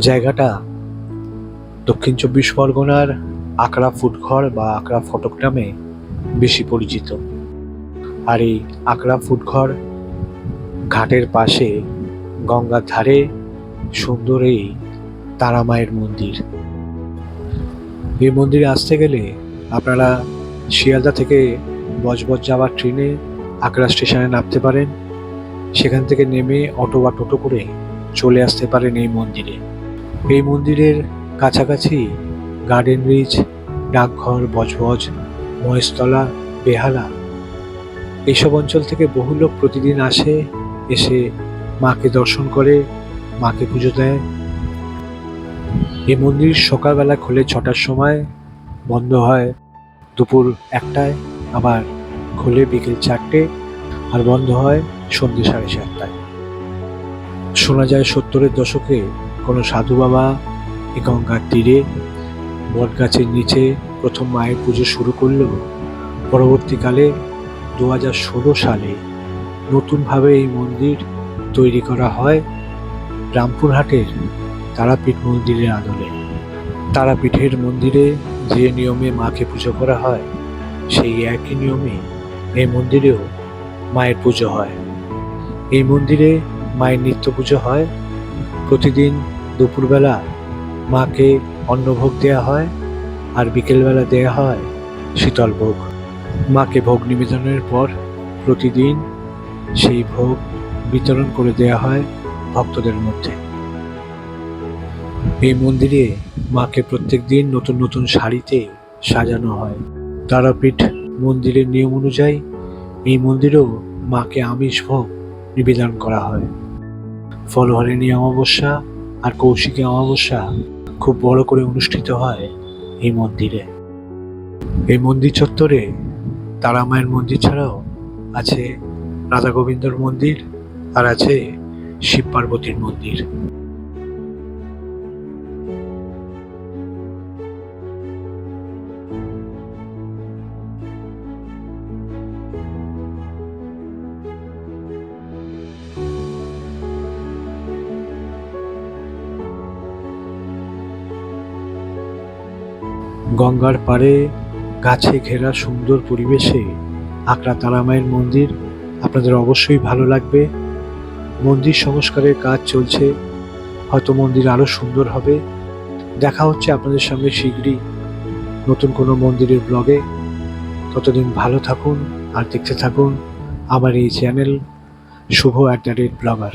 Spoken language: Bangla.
জায়গাটা দক্ষিণ চব্বিশ পরগনার আকরা ফুটঘর বা আকরা ফটক নামে বেশি পরিচিত। আর এই আকরা ফুটঘর ঘাটের পাশে গঙ্গার ধারে সুন্দর এই তারামায়ের মন্দির। এই মন্দিরে আসতে গেলে আপনারা শিয়ালদা থেকে বজবজ যাওয়ার ট্রেনে আকরা স্টেশনে নামতে পারেন। সেখান থেকে নেমে অটো বা টোটো করে চলে আসতে পারেন এই মন্দিরে। এই মন্দিরের কাছাকাছি গার্ডেন রিচ ডাকঘর, বজবজ, মহেশতলা, বেহালা। এইসব অঞ্চল থেকে বহু লোক প্রতিদিন আসে, এসে মাকে দর্শন করে, মাকে পুজো দেয়। এই মন্দির সকালবেলা খোলে ছটার সময়, বন্ধ হয় দুপুর একটায়, আবার খোলে বিকেল চারটে, আর বন্ধ হয় সন্ধ্যে সাড়ে সাতটায়। শোনা যায় সত্তরের দশকে কোনো সাধু বাবা এই গঙ্গার তীরে, বটগাছের নিচে প্রথম মায়ের পুজো শুরু করলেও পরবর্তীকালে দু হাজার ষোলো সালে নতুনভাবে এই মন্দির তৈরি করা হয় রামপুরহাটের তারাপীঠ মন্দিরের আদলে। তারাপীঠের মন্দিরে যে নিয়মে মাকে পুজো করা হয়, সেই একই নিয়মে এই মন্দিরেও মায়ের পুজো হয়। এই মন্দিরে মায়ের নিত্য পুজো হয়। প্রতিদিন দুপুরবেলা মাকে অন্নভোগ দেওয়া হয় আর বিকেলবেলা দেওয়া হয় শীতল ভোগ। মাকে ভোগ নিবেদনের পর প্রতিদিন সেই ভোগ বিতরণ করে দেওয়া হয় ভক্তদের মধ্যে। এই মন্দিরে মাকে প্রত্যেক দিন নতুন নতুন শাড়িতে সাজানো হয়। তারাপীঠ মন্দিরের নিয়ম অনুযায়ী এই মন্দিরেও মাকে আমিষ ভোগ নিবেদন করা হয়। ফলহারিণী অমাবস্যা আর কৌশিকী অমাবস্যা খুব বড় করে অনুষ্ঠিত হয় এই মন্দিরে। এই মন্দির চত্বরে তারামায়ের মন্দির ছাড়াও আছে রাধা গোবিন্দর মন্দির আর আছে শিব পার্বতীর মন্দির। গঙ্গার পাড়ে, গাছে ঘেরা সুন্দর পরিবেশে আকরা তারামায়ের মন্দির আপনাদের অবশ্যই ভালো লাগবে। মন্দির সংস্কারের কাজ চলছে, হয়তো মন্দির আরও সুন্দর হবে। দেখা হচ্ছে আপনাদের সঙ্গে শীঘ্রই নতুন কোনো মন্দিরের ব্লগে। ততদিন ভালো থাকুন আর দেখতে থাকুন আমার এই channel Shubho at the rate blogger.